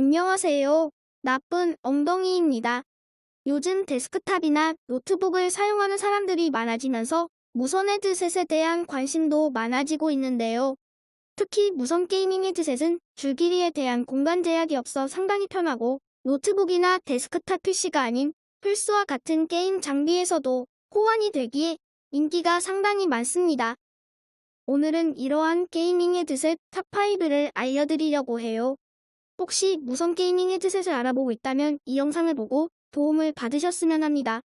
안녕하세요. 나쁜 엉덩이입니다. 요즘 데스크탑이나 노트북을 사용하는 사람들이 많아지면서 무선 헤드셋에 대한 관심도 많아지고 있는데요. 특히 무선 게이밍 헤드셋은 줄길이에 대한 공간 제약이 없어 상당히 편하고 노트북이나 데스크탑 PC가 아닌 플스와 같은 게임 장비에서도 호환이 되기에 인기가 상당히 많습니다. 오늘은 이러한 게이밍 헤드셋 탑5를 알려드리려고 해요. 혹시 무선 게이밍 헤드셋을 알아보고 있다면 이 영상을 보고 도움을 받으셨으면 합니다.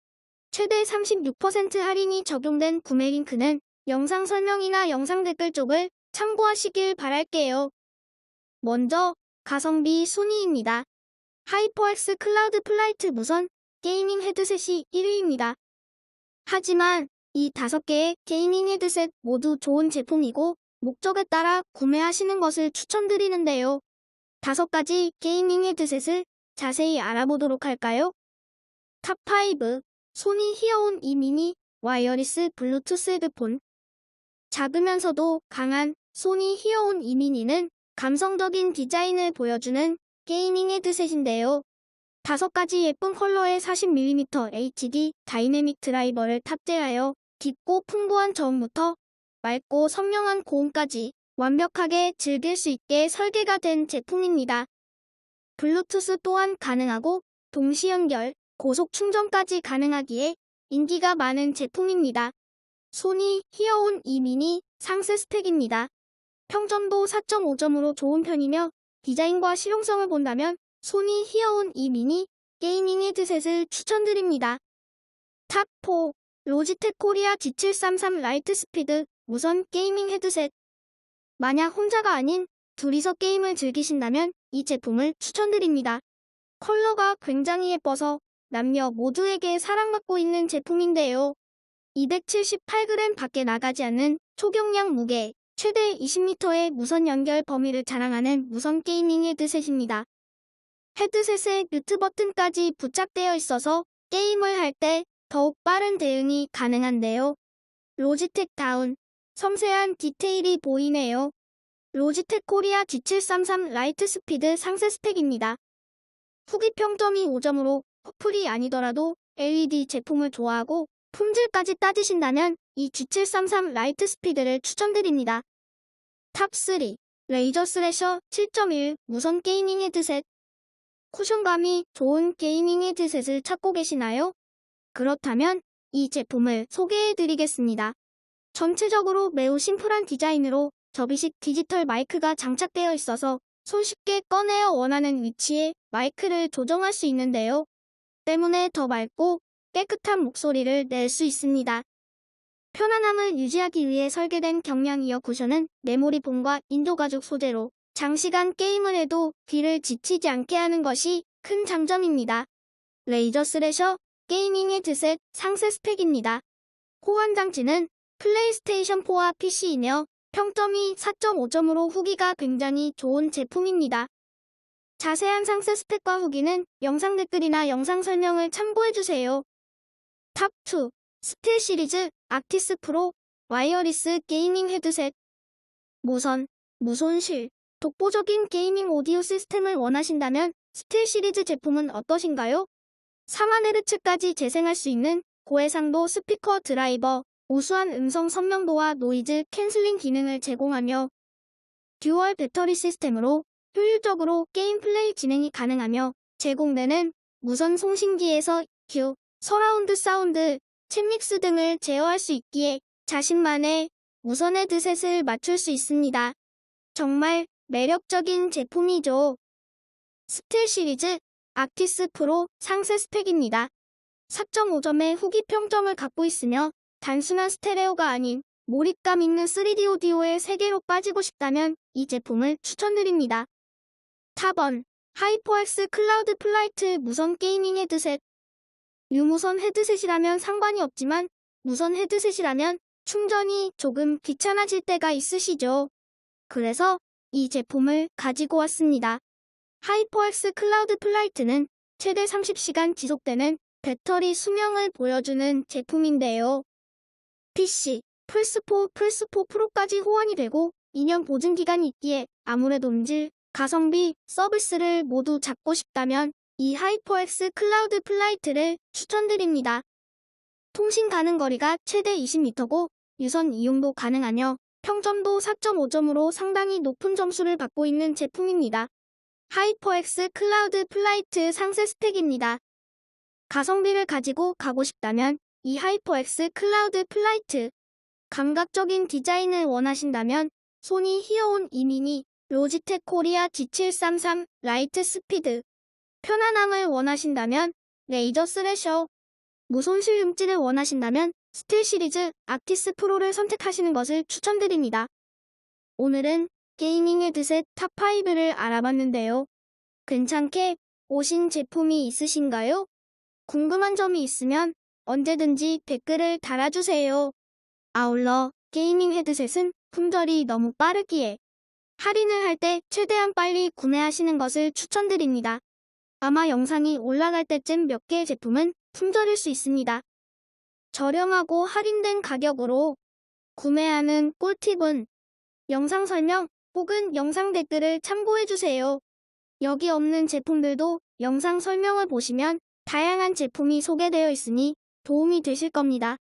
최대 36% 할인이 적용된 구매 링크는 영상 설명이나 영상 댓글 쪽을 참고하시길 바랄게요. 먼저 가성비 순위입니다. 하이퍼엑스 클라우드 플라이트 무선 게이밍 헤드셋이 1위입니다. 하지만 이 다섯 개의 게이밍 헤드셋 모두 좋은 제품이고 목적에 따라 구매하시는 것을 추천드리는데요. 다섯 가지 게이밍 헤드셋을 자세히 알아보도록 할까요? 탑5 소니 히어온 2 미니 와이어리스 블루투스 헤드폰 작으면서도 강한 소니 히어온 2 미니는 감성적인 디자인을 보여주는 게이밍 헤드셋인데요. 다섯 가지 예쁜 컬러의 40mm HD 다이내믹 드라이버를 탑재하여 깊고 풍부한 저음부터 맑고 선명한 고음까지 완벽하게 즐길 수 있게 설계가 된 제품입니다. 블루투스 또한 가능하고 동시 연결, 고속 충전까지 가능하기에 인기가 많은 제품입니다. 소니 히어온 2 미니 상세 스펙입니다. 평점도 4.5점으로 좋은 편이며 디자인과 실용성을 본다면 소니 히어온 2 미니 게이밍 헤드셋을 추천드립니다. 탑4 로지텍 코리아 G733 라이트 스피드 무선 게이밍 헤드셋 만약 혼자가 아닌 둘이서 게임을 즐기신다면 이 제품을 추천드립니다. 컬러가 굉장히 예뻐서 남녀 모두에게 사랑받고 있는 제품인데요. 278g 밖에 나가지 않는 초경량 무게, 최대 20m의 무선 연결 범위를 자랑하는 무선 게이밍 헤드셋입니다. 헤드셋에 뮤트 버튼까지 부착되어 있어서 게임을 할 때 더욱 빠른 대응이 가능한데요. 로지텍 다운, 섬세한 디테일이 보이네요. 로지텍 코리아 G733 라이트 스피드 상세 스펙입니다. 후기 평점이 5점으로 커플이 아니더라도 LED 제품을 좋아하고 품질까지 따지신다면 이 G733 라이트 스피드를 추천드립니다. 탑3 레이저 스래셔 7.1 무선 게이밍 헤드셋 쿠션감이 좋은 게이밍 헤드셋을 찾고 계시나요? 그렇다면 이 제품을 소개해드리겠습니다. 전체적으로 매우 심플한 디자인으로 접이식 디지털 마이크가 장착되어 있어서 손쉽게 꺼내어 원하는 위치에 마이크를 조정할 수 있는데요. 때문에 더 맑고 깨끗한 목소리를 낼 수 있습니다. 편안함을 유지하기 위해 설계된 경량 이어 쿠션은 메모리 폼과 인조가죽 소재로 장시간 게임을 해도 귀를 지치지 않게 하는 것이 큰 장점입니다. 레이저 스래셔 게이밍 헤드셋 상세 스펙입니다. 호환 장치는 플레이스테이션 4와 PC이며 평점이 4.5점으로 후기가 굉장히 좋은 제품입니다. 자세한 상세 스펙과 후기는 영상 댓글이나 영상 설명을 참고해주세요. 탑2 스틸 시리즈 아티스 프로 와이어리스 게이밍 헤드셋 무선, 무손실, 독보적인 게이밍 오디오 시스템을 원하신다면 스틸 시리즈 제품은 어떠신가요? 4만 헤르츠까지 재생할 수 있는 고해상도 스피커 드라이버, 우수한 음성 선명도와 노이즈 캔슬링 기능을 제공하며 듀얼 배터리 시스템으로 효율적으로 게임 플레이 진행이 가능하며 제공되는 무선 송신기에서 큐, 서라운드 사운드, 챗믹스 등을 제어할 수 있기에 자신만의 무선 헤드셋을 맞출 수 있습니다. 정말 매력적인 제품이죠. 스틸 시리즈 아티스 프로 상세 스펙입니다. 4.5점의 후기 평점을 갖고 있으며 단순한 스테레오가 아닌 몰입감 있는 3D 오디오의 세계로 빠지고 싶다면 이 제품을 추천드립니다. 탑원 하이퍼엑스 클라우드 플라이트 무선 게이밍 헤드셋 유무선 헤드셋이라면 상관이 없지만 무선 헤드셋이라면 충전이 조금 귀찮아질 때가 있으시죠. 그래서 이 제품을 가지고 왔습니다. 하이퍼엑스 클라우드 플라이트는 최대 30시간 지속되는 배터리 수명을 보여주는 제품인데요. PC, 플스4, 플스4 프로까지 호환이 되고 2년 보증 기간이 있기에 아무래도 음질, 가성비, 서비스를 모두 잡고 싶다면 이 하이퍼엑스 클라우드 플라이트를 추천드립니다. 통신 가능 거리가 최대 20m고 유선 이용도 가능하며 평점도 4.5점으로 상당히 높은 점수를 받고 있는 제품입니다. 하이퍼엑스 클라우드 플라이트 상세 스펙입니다. 가성비를 가지고 가고 싶다면 이 하이퍼엑스 클라우드 플라이트 감각적인 디자인을 원하신다면 소니 히어온 이미니 로지텍 코리아 G733 라이트 스피드 편안함을 원하신다면 레이저 스레셔 무손실 음질을 원하신다면 스틸 시리즈 아티스 프로를 선택하시는 것을 추천드립니다. 오늘은 게이밍 헤드셋 탑5를 알아봤는데요. 괜찮게 오신 제품이 있으신가요? 궁금한 점이 있으면 언제든지 댓글을 달아주세요. 아울러 게이밍 헤드셋은 품절이 너무 빠르기에 할인을 할 때 최대한 빨리 구매하시는 것을 추천드립니다. 아마 영상이 올라갈 때쯤 몇 개의 제품은 품절일 수 있습니다. 저렴하고 할인된 가격으로 구매하는 꿀팁은 영상 설명 혹은 영상 댓글을 참고해주세요. 여기 없는 제품들도 영상 설명을 보시면 다양한 제품이 소개되어 있으니 도움이 되실 겁니다.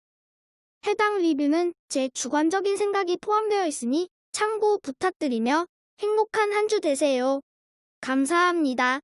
해당 리뷰는 제 주관적인 생각이 포함되어 있으니 참고 부탁드리며 행복한 한 주 되세요. 감사합니다.